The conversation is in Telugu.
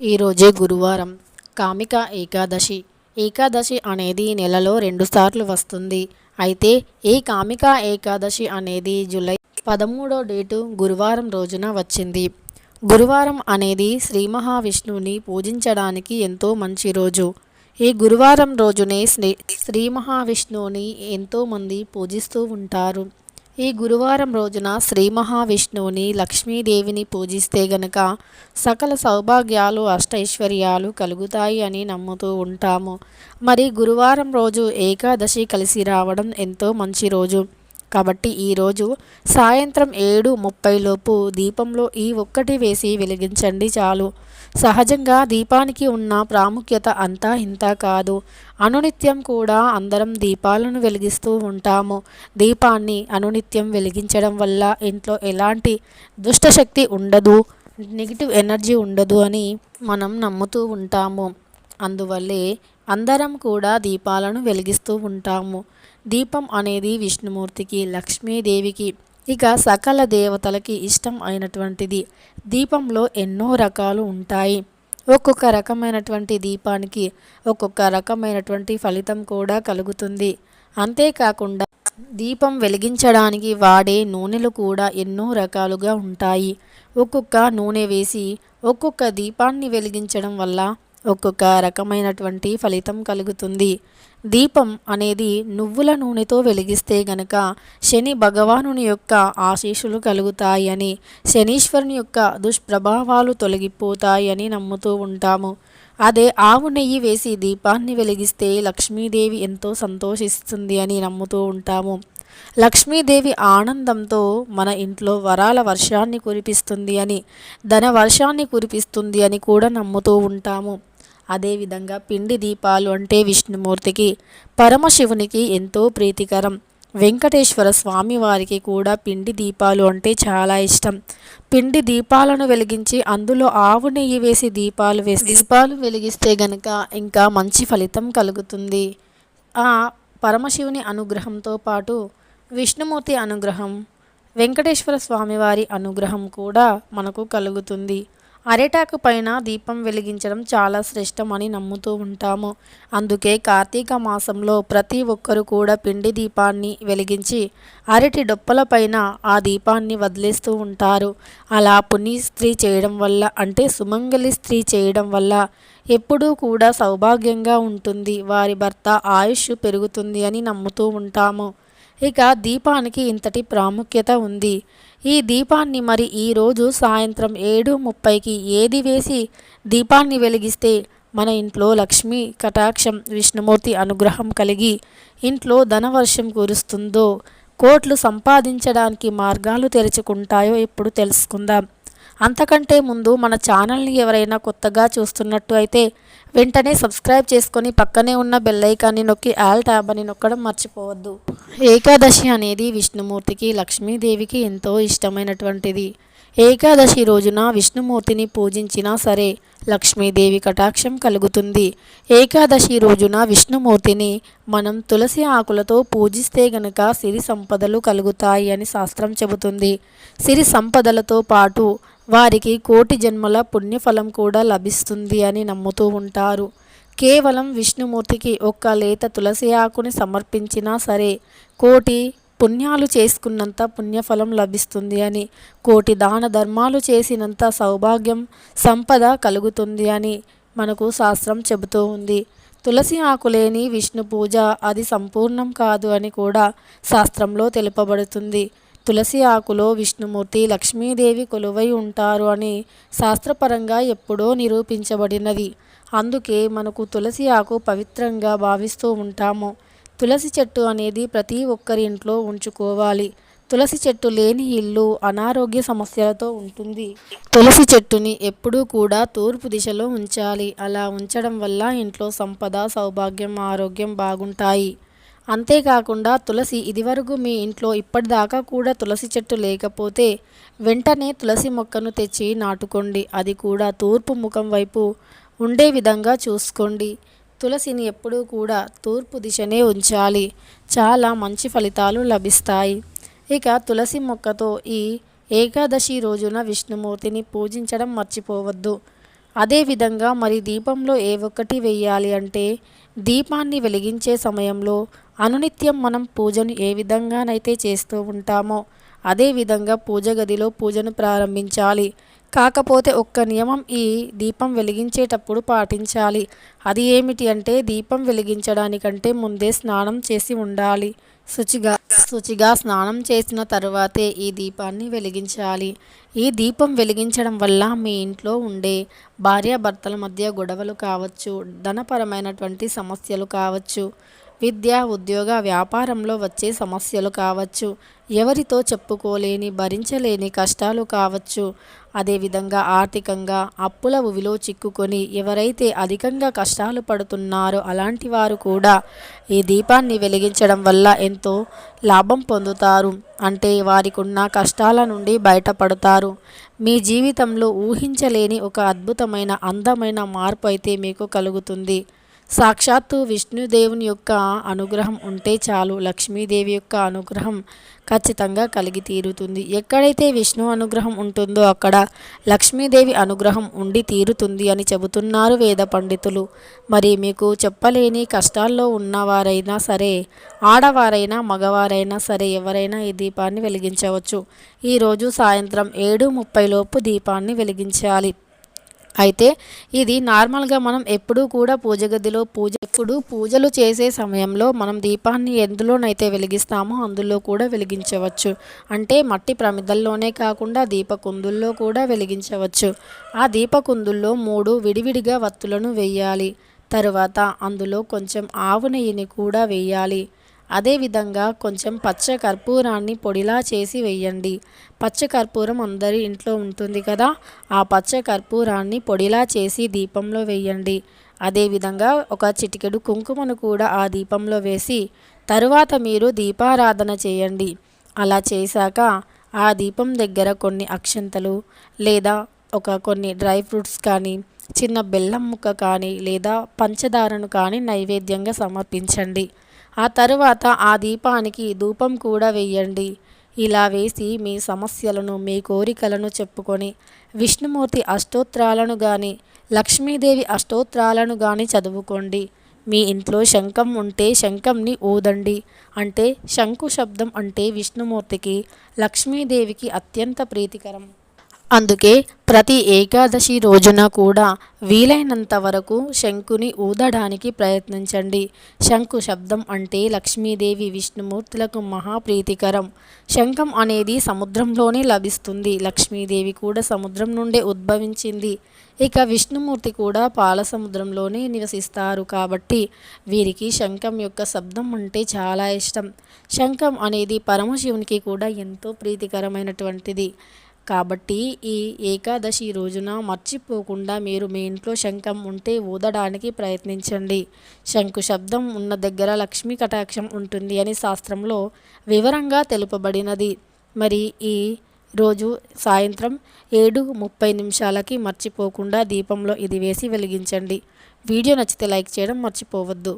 ఈరోజే గురువారం. కామిక ఏకాదశి. ఏకాదశి అనేది నెలలో రెండుసార్లు వస్తుంది. అయితే ఈ కామిక ఏకాదశి అనేది జూలై పదమూడో డేటు గురువారం రోజున వచ్చింది. గురువారం అనేది శ్రీ మహావిష్ణువుని పూజించడానికి ఎంతో మంచి రోజు. ఈ గురువారం రోజునే శ్రీ శ్రీ మహావిష్ణువుని ఎంతోమంది పూజిస్తూ ఉంటారు. ఈ గురువారం రోజున శ్రీ మహావిష్ణువుని లక్ష్మీదేవిని పూజిస్తే గనక సకల సౌభాగ్యాలు అష్టైశ్వర్యాలు కలుగుతాయి అని నమ్ముతూ ఉంటాము. మరి గురువారం రోజు ఏకాదశి కలిసి రావడం ఎంతో మంచి రోజు. కాబట్టి ఈరోజు సాయంత్రం ఏడు ముప్పై లోపు దీపంలో ఈ ఒక్కటి వేసి వెలిగించండి చాలు. సహజంగా దీపానికి ఉన్న ప్రాముఖ్యత అంతా ఇంత కాదు. అనునిత్యం కూడా అందరం దీపాలను వెలిగిస్తూ ఉంటాము. దీపాన్ని అనునిత్యం వెలిగించడం వల్ల ఇంట్లో ఎలాంటి దుష్టశక్తి ఉండదు నెగిటివ్ ఎనర్జీ ఉండదు అని మనం నమ్ముతూ ఉంటాము. అందువల్లే అందరం కూడా దీపాలను వెలిగిస్తూ ఉంటాము. దీపం అనేది విష్ణుమూర్తికి లక్ష్మీదేవికి ఇక సకల దేవతలకి ఇష్టం అయినటువంటిది. దీపంలో ఎన్నో రకాలు ఉంటాయి. ఒక్కొక్క రకమైనటువంటి దీపానికి ఒక్కొక్క రకమైనటువంటి ఫలితం కూడా కలుగుతుంది. అంతేకాకుండా దీపం వెలిగించడానికి వాడే నూనెలు కూడా ఎన్నో రకాలుగా ఉంటాయి. ఒక్కొక్క నూనె వేసి ఒక్కొక్క దీపాన్ని వెలిగించడం వల్ల ఒక్కొక్క రకమైనటువంటి ఫలితం కలుగుతుంది. దీపం అనేది నువ్వుల నూనెతో వెలిగిస్తే గనక శని భగవానుని యొక్క ఆశీస్సులు కలుగుతాయి అని శనీశ్వరుని యొక్క దుష్ప్రభావాలు తొలగిపోతాయి అని నమ్ముతూ ఉంటాము. అదే ఆవు నెయ్యి వేసి దీపాన్ని వెలిగిస్తే లక్ష్మీదేవి ఎంతో సంతోషిస్తుంది అని నమ్ముతూ ఉంటాము. లక్ష్మీదేవి ఆనందంతో మన ఇంట్లో వరాల వర్షాన్ని కురిపిస్తుంది అని ధన వర్షాన్ని కురిపిస్తుంది అని కూడా నమ్ముతూ ఉంటాము. అదేవిధంగా పిండి దీపాలు అంటే విష్ణుమూర్తికి పరమశివునికి ఎంతో ప్రీతికరం. వెంకటేశ్వర స్వామి వారికి కూడా పిండి దీపాలు అంటే చాలా ఇష్టం. పిండి దీపాలను వెలిగించి అందులో ఆవు నెయ్యి వేసి దీపాలు వేసి దీపాలు వెలిగిస్తే గనక ఇంకా మంచి ఫలితం కలుగుతుంది. ఆ పరమశివుని అనుగ్రహంతో పాటు విష్ణుమూర్తి అనుగ్రహం వెంకటేశ్వర స్వామివారి అనుగ్రహం కూడా మనకు కలుగుతుంది. అరిటాకు పైన దీపం వెలిగించడం చాలా శ్రేష్టం అని నమ్ముతూ ఉంటాము. అందుకే కార్తీక మాసంలో ప్రతి ఒక్కరు కూడా పిండి దీపాన్ని వెలిగించి అరటి డొప్పల పైన ఆ దీపాన్ని వదిలేస్తూ ఉంటారు. అలా పుణ్య స్త్రీ చేయడం వల్ల అంటే సుమంగలి స్త్రీ చేయడం వల్ల ఎప్పుడూ కూడా సౌభాగ్యంగా ఉంటుంది. వారి భర్త ఆయుష్ పెరుగుతుంది అని నమ్ముతూ ఉంటాము. ఇక దీపానికి ఇంతటి ప్రాముఖ్యత ఉంది. ఈ దీపాన్ని మరి ఈరోజు సాయంత్రం ఏడు ముప్పైకి ఏది వేసి దీపాన్ని వెలిగిస్తే మన ఇంట్లో లక్ష్మీ కటాక్షం విష్ణుమూర్తి అనుగ్రహం కలిగి ఇంట్లో ధనవర్షం కురుస్తుందో కోట్లు సంపాదించడానికి మార్గాలు తెరుచుకుంటాయో ఇప్పుడు తెలుసుకుందాం. అంతకంటే ముందు మన ఛానల్ని ఎవరైనా కొత్తగా చూస్తున్నట్టు అయితే వెంటనే సబ్స్క్రైబ్ చేసుకొని పక్కనే ఉన్న బెల్లైకాన్ని నొక్కి ఆల్ ట్యాబ్ అని నొక్కడం మర్చిపోవద్దు. ఏకాదశి అనేది విష్ణుమూర్తికి లక్ష్మీదేవికి ఎంతో ఇష్టమైనటువంటిది. ఏకాదశి రోజున విష్ణుమూర్తిని పూజించినా సరే లక్ష్మీదేవి కటాక్షం కలుగుతుంది. ఏకాదశి రోజున విష్ణుమూర్తిని మనం తులసి ఆకులతో పూజిస్తే గనక సిరి సంపదలు కలుగుతాయి అని శాస్త్రం చెబుతుంది. సిరి సంపదలతో పాటు వారికి కోటి జన్మల పుణ్యఫలం కూడా లభిస్తుంది అని నమ్ముతూ ఉంటారు. కేవలం విష్ణుమూర్తికి ఒక్క లేత తులసి ఆకుని సమర్పించినా సరే కోటి పుణ్యాలు చేసుకున్నంత పుణ్యఫలం లభిస్తుంది అని కోటి దాన ధర్మాలు చేసినంత సౌభాగ్యం సంపద కలుగుతుంది అని మనకు శాస్త్రం చెబుతూ ఉంది. తులసి ఆకు లేని విష్ణు పూజ అది సంపూర్ణం కాదు అని కూడా శాస్త్రంలో తెలుపబడుతుంది. తులసి ఆకులో విష్ణుమూర్తి లక్ష్మీదేవి కొలువై ఉంటారు అని శాస్త్రపరంగా ఎప్పుడో నిరూపించబడినది. అందుకే మనకు తులసి ఆకు పవిత్రంగా భావిస్తూ ఉంటాము. తులసి చెట్టు అనేది ప్రతి ఒక్కరి ఇంట్లో ఉంచుకోవాలి. తులసి చెట్టు లేని ఇల్లు అనారోగ్య సమస్యలతో ఉంటుంది. తులసి చెట్టుని ఎప్పుడూ కూడా తూర్పు దిశలో ఉంచాలి. అలా ఉంచడం వల్ల ఇంట్లో సంపద సౌభాగ్యం ఆరోగ్యం బాగుంటాయి. అంతేకాకుండా తులసి ఇదివరకు మీ ఇంట్లో ఇప్పటిదాకా కూడా తులసి చెట్టు లేకపోతే వెంటనే తులసి మొక్కను తెచ్చి నాటుకోండి. అది కూడా తూర్పు ముఖం వైపు ఉండే విధంగా చూసుకోండి. తులసిని ఎప్పుడూ కూడా తూర్పు దిశనే ఉంచాలి. చాలా మంచి ఫలితాలు లభిస్తాయి. ఇక తులసి మొక్కతో ఈ ఏకాదశి రోజున విష్ణుమూర్తిని పూజించడం మర్చిపోవద్దు. అదేవిధంగా మరి దీపంలో ఏ ఒక్కటి వేయాలి అంటే దీపాన్ని వెలిగించే సమయంలో అనునిత్యం మనం పూజను ఏ విధంగానైతే చేస్తూ ఉంటామో అదేవిధంగా పూజ గదిలో పూజను ప్రారంభించాలి. కాకపోతే ఒక్క నియమం ఈ దీపం వెలిగించేటప్పుడు పాటించాలి. అది ఏమిటి అంటే దీపం వెలిగించడానికంటే ముందే స్నానం చేసి ఉండాలి. శుచిగా శుచిగా స్నానం చేసిన తరువాతే ఈ దీపాన్ని వెలిగించాలి. ఈ దీపం వెలిగించడం వల్ల మీ ఇంట్లో ఉండే భార్యాభర్తల మధ్య గొడవలు కావచ్చు ధనపరమైనటువంటి సమస్యలు కావచ్చు విద్య ఉద్యోగ వ్యాపారంలో వచ్చే సమస్యలు కావచ్చు. ఎవరితో చెప్పుకోలేని భరించలేని కష్టాలు కావచ్చు. అదేవిధంగా ఆర్థికంగా అప్పుల ఉవిలో చిక్కుకొని ఎవరైతే అధికంగా కష్టాలు పడుతున్నారో అలాంటి వారు కూడా ఈ దీపాన్ని వెలిగించడం వల్ల ఎంతో లాభం పొందుతారు. అంటే వారికి ఉన్న కష్టాల నుండి బయటపడతారు. మీ జీవితంలో ఊహించలేని ఒక అద్భుతమైన అందమైన మార్పు అయితే మీకు కలుగుతుంది. సాక్షాత్తు విష్ణుదేవుని యొక్క అనుగ్రహం ఉంటే చాలు లక్ష్మీదేవి యొక్క అనుగ్రహం ఖచ్చితంగా కలిగి తీరుతుంది. ఎక్కడైతే విష్ణు అనుగ్రహం ఉంటుందో అక్కడ లక్ష్మీదేవి అనుగ్రహం ఉండి తీరుతుంది అని చెబుతున్నారు వేద పండితులు. మరి మీకు చెప్పలేని కష్టాల్లో ఉన్నవారైనా సరే ఆడవారైనా మగవారైనా సరే ఎవరైనా ఈ దీపాన్ని వెలిగించవచ్చు. ఈరోజు సాయంత్రం ఏడు ముప్పై లోపు దీపాన్ని వెలిగించాలి. అయితే ఇది నార్మల్గా మనం ఎప్పుడూ కూడా పూజ గదిలో పూజ ఎప్పుడు పూజలు చేసే సమయంలో మనం దీపాన్ని ఎందులోనైతే వెలిగిస్తామో అందులో కూడా వెలిగించవచ్చు. అంటే మట్టి ప్రమిదల్లోనే కాకుండా దీపకుందుల్లో కూడా వెలిగించవచ్చు. ఆ దీపకుందుల్లో మూడు విడివిడిగా వత్తులను వేయాలి. తరువాత అందులో కొంచెం ఆవు నెయ్యిని కూడా వేయాలి. అదేవిధంగా కొంచెం పచ్చ కర్పూరాన్ని పొడిలా చేసి వేయండి. పచ్చ కర్పూరం అందరి ఇంట్లో ఉంటుంది కదా ఆ పచ్చ కర్పూరాన్ని పొడిలా చేసి దీపంలో వేయండి. అదేవిధంగా ఒక చిటికెడు కుంకుమను కూడా ఆ దీపంలో వేసి తరువాత మీరు దీపారాధన చేయండి. అలా చేశాక ఆ దీపం దగ్గర కొన్ని అక్షంతలు లేదా ఒక కొన్ని డ్రై ఫ్రూట్స్ కానీ చిన్న బెల్లం ముక్క కానీ లేదా పంచదారను కానీ నైవేద్యంగా సమర్పించండి. ఆ తరువాత ఆ దీపానికి ధూపం కూడా వేయండి. ఇలా వేసి మీ సమస్యలను మీ కోరికలను చెప్పుకొని విష్ణుమూర్తి అష్టోత్రాలను కానీ లక్ష్మీదేవి అష్టోత్రాలను కానీ చదువుకోండి. మీ ఇంట్లో శంఖం ఉంటే శంఖంని ఊదండి. అంటే శంకు శబ్దం అంటే విష్ణుమూర్తికి లక్ష్మీదేవికి అత్యంత ప్రీతికరం. అందుకే ప్రతి ఏకాదశి రోజున కూడా వీలైనంత వరకు శంకుని ఊదడానికి ప్రయత్నించండి. శంకు శబ్దం అంటే లక్ష్మీదేవి విష్ణుమూర్తులకు మహాప్రీతికరం. శంఖం అనేది సముద్రంలోనే లభిస్తుంది. లక్ష్మీదేవి కూడా సముద్రం నుండే ఉద్భవించింది. ఇక విష్ణుమూర్తి కూడా పాల సముద్రంలోనే నివసిస్తారు కాబట్టి వీరికి శంఖం యొక్క శబ్దం అంటే చాలా ఇష్టం. శంఖం అనేది పరమశివునికి కూడా ఎంతో ప్రీతికరమైనటువంటిది. కాబట్టి ఈ ఏకాదశి రోజున మర్చిపోకుండా మీరు మీ ఇంట్లో శంఖం ఉంటే ఊదడానికి ప్రయత్నించండి. శంకు శబ్దం ఉన్న దగ్గర లక్ష్మీ కటాక్షం ఉంటుంది అని శాస్త్రంలో వివరంగా తెలుపబడినది. మరి ఈ రోజు సాయంత్రం ఏడు ముప్పై నిమిషాలకి మర్చిపోకుండా దీపంలో ఇది వేసి వెలిగించండి. వీడియో నచ్చితే లైక్ చేయడం మర్చిపోవద్దు.